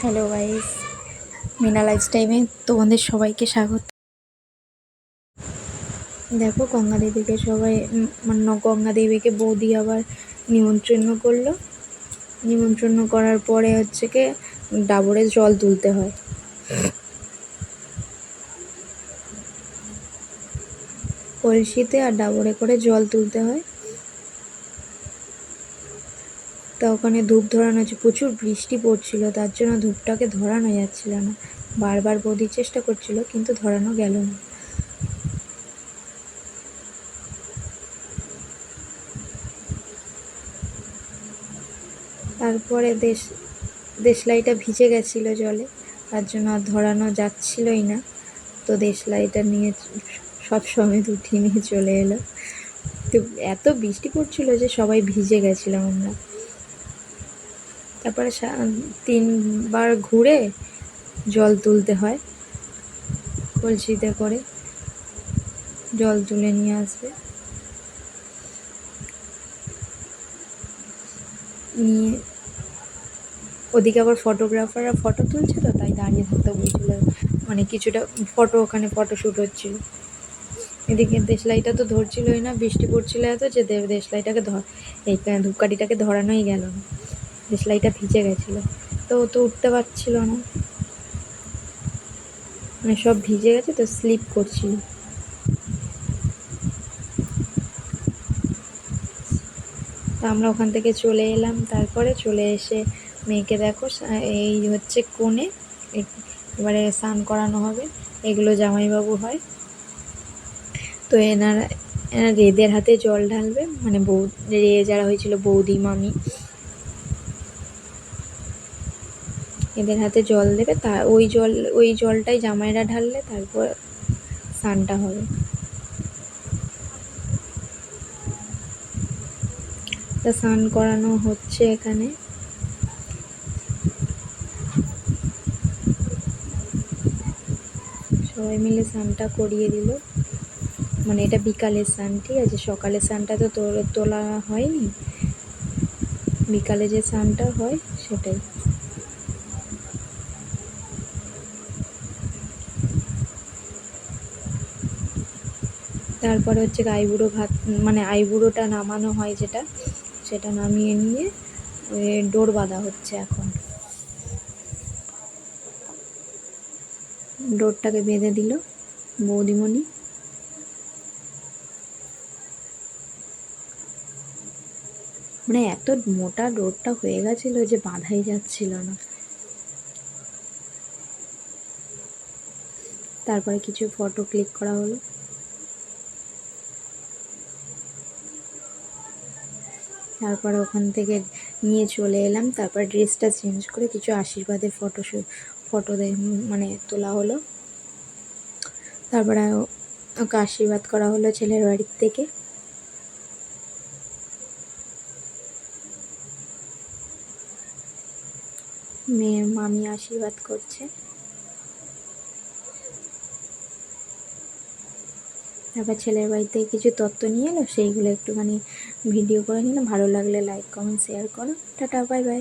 Hello guys, Mina life টাইমে তোমাদের সবাইকে স্বাগত। দেখো গঙ্গা দেবীকে সবাই মানে গঙ্গা দেবীকে বৌদি আবার নিমন্ত্রণ করল। নিমন্ত্রণ করার পরে হচ্ছে কি, ডাবরে জল তুলতে হয়। কলসিতে আর ডাবরে করে জল তুলতে হয়। তা ওখানে ধূপ ধরানো হচ্ছে প্রচুর বৃষ্টি পড়ছিল, তার জন্য ধূপটাকে ধরানো যাচ্ছিল না। বারবার বৌদি চেষ্টা করছিল, কিন্তু ধরানো গেল না। তারপরে দেশ, দেশলাইটা ভিজে গেছিল জলে, তার জন্য আর ধরানো যাচ্ছিলই না। তো দেশলাইটা নিয়ে সব সময় উঠিয়ে নিয়ে চলে এলো। তো এত বৃষ্টি পড়ছিল যে সবাই ভিজে গেছিলাম আমরা। তারপরে তিনবার ঘুরে জল তুলতে হয়। কলসিতে করে জল তুলে নিয়ে আসবে। নিয়ে ওদিকে আবার ফটোগ্রাফাররা ফটো তুলছে তো, তাই দাঁড়িয়ে থাকতে বলছিল। মানে কিছুটা ফটো, ওখানে ফটো শ্যুট হচ্ছিল এদিকে দেশলাইটা তো ধরছিলই না, বৃষ্টি পড়ছিল এত যে দেশলাইটাকে ধর এই ধূপকাঠিটাকে ধরানোই গেল না। দেশলাইটা ভিজে গেছিল। তো ও তো উঠতে পারছিল না। মানে সব ভিজে গেছে তো স্লিপ করছিল। আমরা ওখান থেকে চলে এলাম। তারপরে চলে এসে মেয়েকে দেখো এই হচ্ছে কোণে এবারে স্নান করানো হবে। এগুলো জামাইবাবু হয়। তো এনারা এনারা রেদের হাতে জল ঢালবে। মানে বৌ রে যারা হয়েছিল বৌদি মামি এদের হাতে জল দেবে, তা ওই জল, ওই জলটাই জামাইরা ঢাললে তারপর স্নানটা হবে। তা স্নান করানো হচ্ছে এখানে। সবাই মিলে স্নানটা করিয়ে দিল। মানে এটা বিকালের স্নান, ঠিক আছে? সকালের স্নানটা তো তোলা হয়নি। বিকালে যে স্নানটা হয়, সেটাই। তারপরে হচ্ছে আইবুড়ো ভাত মানে আইবুড়োটা নামানো হয় যেটা, সেটা নামিয়ে নিয়ে ডোর বাঁধা হচ্ছে এখন। ডোরটাকে বেঁধে দিল বৌদিমণি। মানে এত মোটা ডোরটা হয়ে গেছিল যে বাঁধাই যাচ্ছিল না। তারপরে কিছু ফটো ক্লিক করা হলো। তারপরে ওখান থেকে নিয়ে চলে এলাম। তারপর ড্রেসটা চেঞ্জ করে কিছু আশীর্বাদের ফটো ফটো মানে তোলা হলো। তারপরে ওকে আশীর্বাদ করা হলো ছেলের বাড়ির থেকে। মেয়ের মামি আশীর্বাদ করছে। তারপর ছেলের বাড়িতে কিছু তত্ত্ব নিয়ে এলো, সেইগুলো একটুখানি ভিডিও করে নিলাম। ভালো লাগলে লাইক কমেন্ট শেয়ার করো। Tata bye bye